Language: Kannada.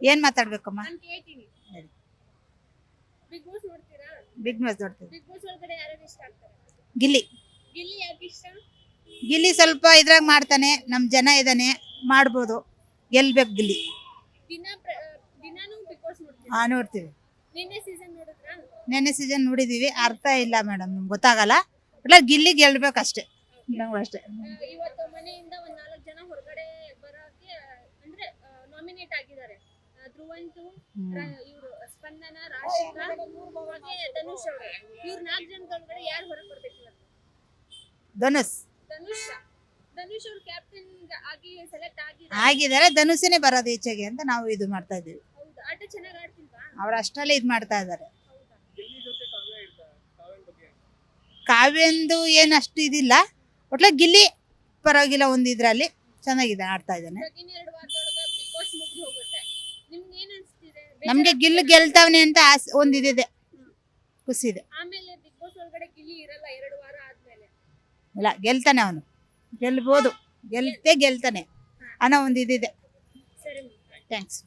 ಏನ್ ಮಾತಾಡ್ಬೇಕಮ್ಮ? ಬಿಗ್ ಬಾಸ್ ನೋಡ್ತೀವಿ. ಗಿಲ್ಲಿ. ಗಿಲ್ಲಿ ಸ್ವಲ್ಪ ಇದ್ರಾಗ ಮಾಡ್ತಾನೆ ನಮ್ ಜನ ಇದಾನೆ ಮಾಡ್ಬೋದು. ಗೆಲ್ಬೇಕು ಗಿಲ್ಲಿ. ಹಾ ನೋಡ್ತೀವಿ. ನಿನ್ನೆ ಸೀಸನ್ ನೋಡಿದೀವಿ ಅರ್ಥ ಇಲ್ಲ ಮೇಡಮ್ ನಮ್ಗೆ ಗೊತ್ತಾಗಲ್ಲ. ಇಲ್ಲ ಗಿಲ್ಲಿ ಗೆಲ್ಬೇಕಷ್ಟೇ. ನಂಗೂ ಅಷ್ಟೇ. ಧ್ರುವಂತು. ಇವರು ಸ್ಪಂದನ ರಾಶಿಕಾ ಹಾಗೆ ಧನುಷ್ ಅವರು. ಇವ್ರ ನಾಲ್ಕು ಜನದೊಳಗಡೆ ಯಾರು ಹೊರಗೆ ಬರ್ಬೇಕು ಧನುಷ್. ಧನುಷ್. ಧನುಷ್ ಅವ್ರು ಕ್ಯಾಪ್ಟನ್ ಆಗಿ ಸೆಲೆಕ್ಟ್ ಆಗಿ ಆಗಿದ್ದಾರೆ ಧನುಷನೇ ಬರೋದು ಈಚೆಗೆ ಅಂತ ನಾವು ಇದು ಮಾಡ್ತಾ ಇದೀವಿ ಹೌದು? ಆಟ ಚೆನ್ನಾಗಿ ಆಡ್ತಿಲ್ವಾ? ಅವ್ರು ಅಷ್ಟರಲ್ಲೇ ಇದು ಮಾಡ್ತಾ ಇದ್ದಾರೆ ಕಾವ್ಯಂದು ಏನು ಅಷ್ಟು ಇದಿಲ್ಲ. ಒಟ್ಲ ಗಿಲ್ಲಿ ಪರವಾಗಿಲ್ಲ ಒಂದು ಇದ್ರಲ್ಲಿ. ಚೆನ್ನಾಗಿದೆ ಆಡ್ತಾ ಇದ್ದಾನೆ ಇವಾಗ ಇನ್ನೆರಡು ವಾರದೊಳಗೆ ಬಿಗ್ ಬಾಸ್ ಮುಗ್ದು ಹೋಗುತ್ತೆ ನಿಮ್ಗೆ ಏನ್ ಅನ್ಸ್ತಿದೆ ನಮ್ಗೆ ಗಿಲ್ಲು ಗೆಲ್ತಾವನೆ ಅಂತ ಆಸೆ ಒಂದು ಇದಿದೆ. ಖುಷಿ ಇದೆ ಆಮೇಲೆ ಬಿಗ್ ಬಾಸ್ ಒಳಗಡೆ ಗಿಲ್ಲಿ ಇರಲ್ಲ ಎರಡು ವಾರ ಆದ್ಮೇಲೆ. ಇಲ್ಲ ಗೆಲ್ತಾನೆ ಅವನು. ಗೆಲ್ಬೋದು. ಗೆಲ್ತೆ ಗೆಲ್ತಾನೆ. ಅನ್ನೋ ಒಂದು ಇದಿದೆ. ಸರಿ ಥ್ಯಾಂಕ್ಸ್